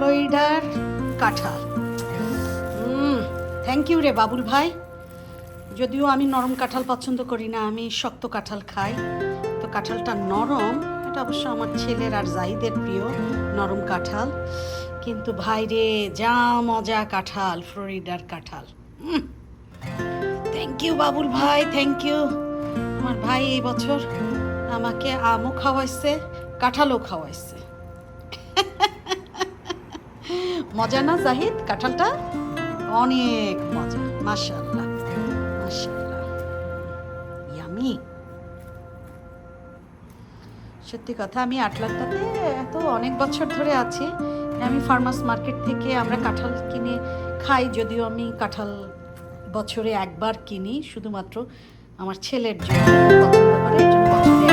ফ্লোরিডার কাঁঠাল। Thank you রে বাবুল ভাই। যদিও আমি নরম কাঁঠাল পছন্দ করি না, আমি শক্ত কাঁঠাল খাই। তো কাঁঠালটা নরম, এটা অবশ্য আমার ছেলের আর জাইদের প্রিয় নরম কাঁঠাল। কিন্তু ভাই রে, যা মজা কাঁঠাল, ফ্লোরিডার কাঁঠাল। থ্যাংক ইউ বাবুল ভাই থ্যাংক ইউ আমার ভাই এই বছর আমাকে আমও খাওয়াইছে, কাঁঠালও খাওয়াইছে। মজা না জাহিদ? কাঁঠালটা অনেক মজা। মাশাল্লাহ ইয়ামি। সত্যি কথা, আমি আটলান্টাতে এত অনেক বছর ধরে আছি। আমি ফার্মাস মার্কেট থেকে আমরা কাঁঠাল কিনে খাই, যদিও আমি কাঁঠাল বছরে একবার কিনি, শুধুমাত্র আমার ছেলের জন্য জন্য বছরে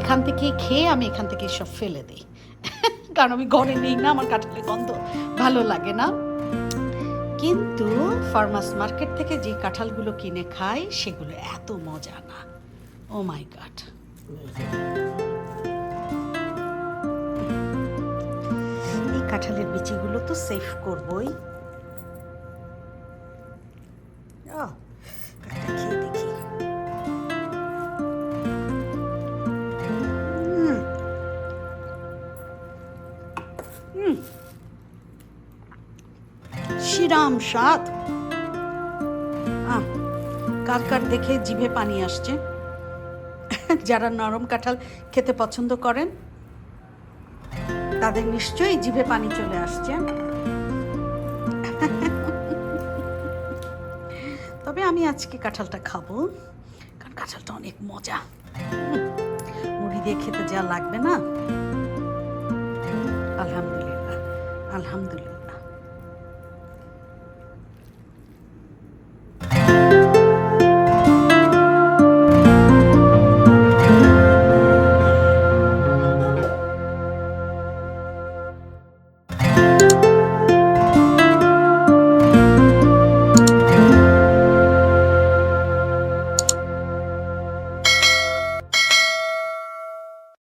এখান থেকে খেয়ে আমি এখান থেকে সব ফেলে দিই। কারণ আমি ঘরে নেই না আমার কাঁঠালের গন্ধ ভালো লাগে না। কিন্তু ফার্মাস মার্কেট থেকে যে কাঁঠালগুলো কিনে খাই সেগুলো এত মজা না। ও মাই গড এই কাঁঠালের বিচিগুলো তো সেফ করবই। আহ, স্বাদ আহ, কার কার দেখে জিভে পানি আসছে। যারা নরম কাঁঠাল খেতে পছন্দ করেন তাদের নিশ্চয়ই জিভে পানি চলে আসছে। তবে আমি আজকে কাঁঠালটা খাব কারণ কাঁঠালটা অনেক মজা। মুড়ি দিয়ে খেতে যা লাগবে না। அலமதுல்லா.